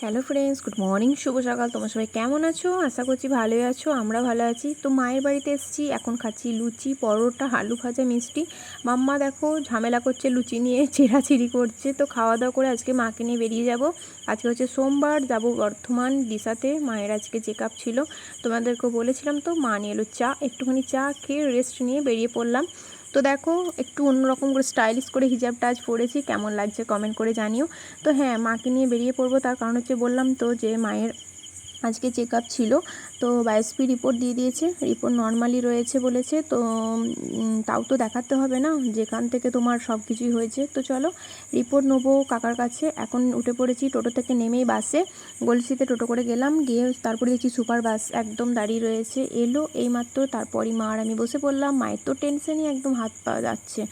Hello friends, good morning, শুভ সকাল। তোমার সবাই কেমন আছো? আশা করছি ভালোই আছো আমরা ভালো আছি। তো মায়ের বাড়িতে এসেছি, এখন খাচ্ছি লুচি, পরোটা, আলু ভাজা, মিষ্টি। মাম্মা দেখো ঝামেলা করছে, লুচি নিয়ে ছেঁড়াছিড়ি করছে। তো খাওয়া দাওয়া করে আজকে মাকে নিয়ে বেরিয়ে যাব। আজকে হচ্ছে সোমবার, যাব বর্ধমান দিশাতে। মায়ের আজকে চেক আপ ছিল। তোমাদেরকে বলেছিলাম তো, মা নিয়ে এলো চা। একটুখানি চা খেয়ে রেস্ট নিয়ে বেরিয়ে পড়লাম। তো দেখো, একটু অন্যরকম করে স্টাইলিশ করে হিজাবটা আজ পরেছি। কেমন লাগছে কমেন্ট করে জানিও। তো হ্যাঁ মাকে নিয়ে বেরিয়ে পড়ব, তার কারণ হচ্ছে বললাম তো যে মায়ের আজকে চেক আপ ছিল। তো বায়োসপি রিপোর্ট দিয়ে দিয়েছে। রিপোর্ট নর্মালি রয়েছে বলেছে। তো তাও তো দেখাতে হবে না। যেখান থেকে তোমার সব কিছুই হয়েছে। তো চলো রিপোর্ট নেব কাকার কাছে। এখন উঠে পড়েছি টোটো থেকে নেমেই বাসে গলসিতে টোটো করে গেলাম। গিয়ে তারপরে দেখছি সুপার বাস একদম দাঁড়িয়ে রয়েছে। এলো এইমাত্র। তারপরই মা আর আমি বসে পড়লাম। মায়ের তো টেনশনই একদম হাত পাওয়া যাচ্ছে।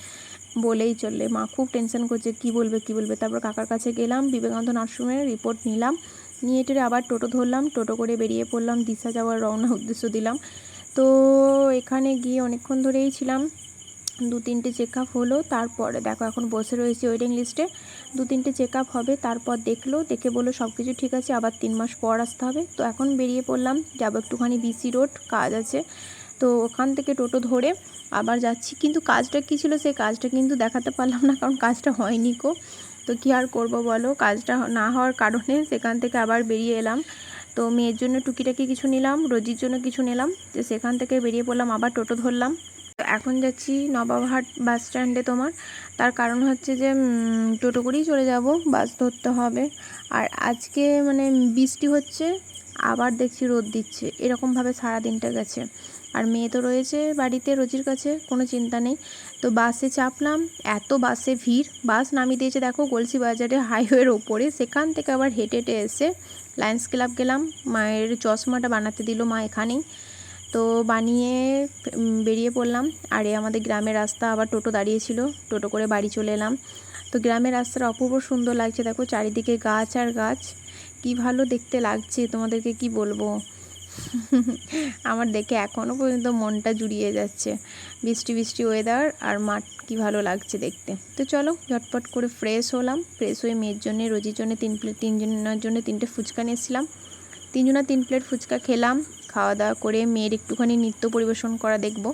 বলেই চললে, মা খুব টেনশন করছে। কি বলবে কি বলবে? তারপর কাকার কাছে গেলাম। বিবেকানন্দ নার্সিংহোমের রিপোর্ট নিলাম। নিয়ে টেরে আবার টোটো ধরলাম, টোটো করে বেরিয়ে পড়লাম, দিশা যাওয়ার রওনা উদ্দেশ্য দিলাম। তো এখানে গিয়ে অনেকক্ষণ ধরেই ছিলাম। দু তিনটে চেক আপ হলো, তারপরে দেখো এখন বসে রয়েছি ওয়েটিং লিস্টে দু তিনটে চেক আপ হবে, তারপর দেখল, দেখে বলল সব কিছু ঠিক আছে, আবার তিন মাস পর আসতে হবে। তো এখন বেরিয়ে পড়লাম, যাব একটুখানি বিসি রোড কাজ আছে। তো ওখান থেকে টোটো ধরে আবার যাচ্ছি। কিন্তু কাজটা কী ছিল, সেই কাজটা কিন্তু দেখাতে পারলাম না, কারণ কাজটা হয়নি কো তো কী আর করব বলো? কাজটা না হওয়ার কারণে সেখান থেকে আবার বেরিয়ে এলাম। তো মেয়ের জন্য টুকিটাকি কিছু নিলাম, রোজির জন্য কিছু নিলাম, তো সেখান থেকে বেরিয়ে পড়লাম, আবার টোটো ধরলাম। এখন যাচ্ছি নবাবহাট বাস স্ট্যান্ডে তোমার। তার কারণ হচ্ছে যে টোটো করেই চলে যাব, বাস ধরতে হবে। আর আজকে মানে বৃষ্টি হচ্ছে আবার দেখছি রোদ দিচ্ছে। এরকমভাবে সারা দিনটা গেছে। আর মেয়ে তো রয়েছে বাড়িতে, রোজির কাছে, কোনো চিন্তা নেই। তো বাসে চাপলাম, এত বাসে ভিড়। বাস নামিয়ে দিয়েছে, দেখো গলসি বাজারে হাইওয়ের ওপরে। সেখান থেকে আবার হেঁটে হেঁটে এসে লায়ন্স ক্লাব গেলাম। মায়ের চশমাটা বানাতে দিল মা এখানেই। তো বানিয়ে বেরিয়ে পড়লাম। আর, আমাদের গ্রামের রাস্তা আবার টোটো দাঁড়িয়েছিল। টোটো করে বাড়ি চলে এলাম। তো গ্রামের রাস্তাটা অপূর্ব সুন্দর লাগছে, দেখো, চারিদিকে গাছ আর গাছ। কি ভালো দেখতে লাগছে? তোমাদেরকে কি বলব? আমার দেখে এখনও পর্যন্ত মনটা জুড়িয়ে যাচ্ছে। বৃষ্টি বৃষ্টি ওয়েদার আর মাঠ কী ভালো লাগছে দেখতে। তো চলো, ঝটপট করে ফ্রেশ হলাম। ফ্রেশ হয়ে মেয়ের জন্য, রোজির জন্য তিন প্লেট তিনজনের জন্য তিনটে ফুচকা নিয়েছিলাম তিনজনা তিন প্লেট ফুচকা খেলাম। খাওয়া দাওয়া করে মেয়ের একটুখানি নৃত্য পরিবেশন করা দেখব।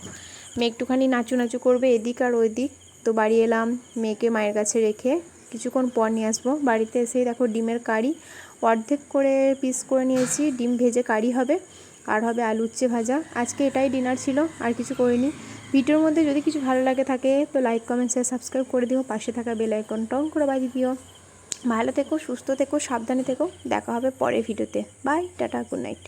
মেয়ে একটুখানি নাচু নাচু করবে এদিক আর ওই দিক তো বাড়ি এলাম, মেয়েকে মায়ের কাছে রেখে কিছুক্ষণ পর নিয়ে আসব। বাড়িতে এসেই দেখো ডিমের কারি। অর্ধেক করে পিস করে নিয়েছি। ডিম ভেজে কারি হবে, আর হবে আলু উচ্ছে ভাজা। আজকে এটাই ডিনার ছিল, আর কিছু করিনি। ভিডিওর মধ্যে যদি কিছু ভালো লাগে থাকে, তো লাইক কমেন্ট শেয়ার সাবস্ক্রাইব করে দিও। পাশে থাকা বেল আইকন টং করে বাজিয়ে দিও। ভালো থেকো, সুস্থ থেকো, সাবধানে থেকো। দেখা হবে পরের ভিডিওতে বাই টাটা গুড নাইট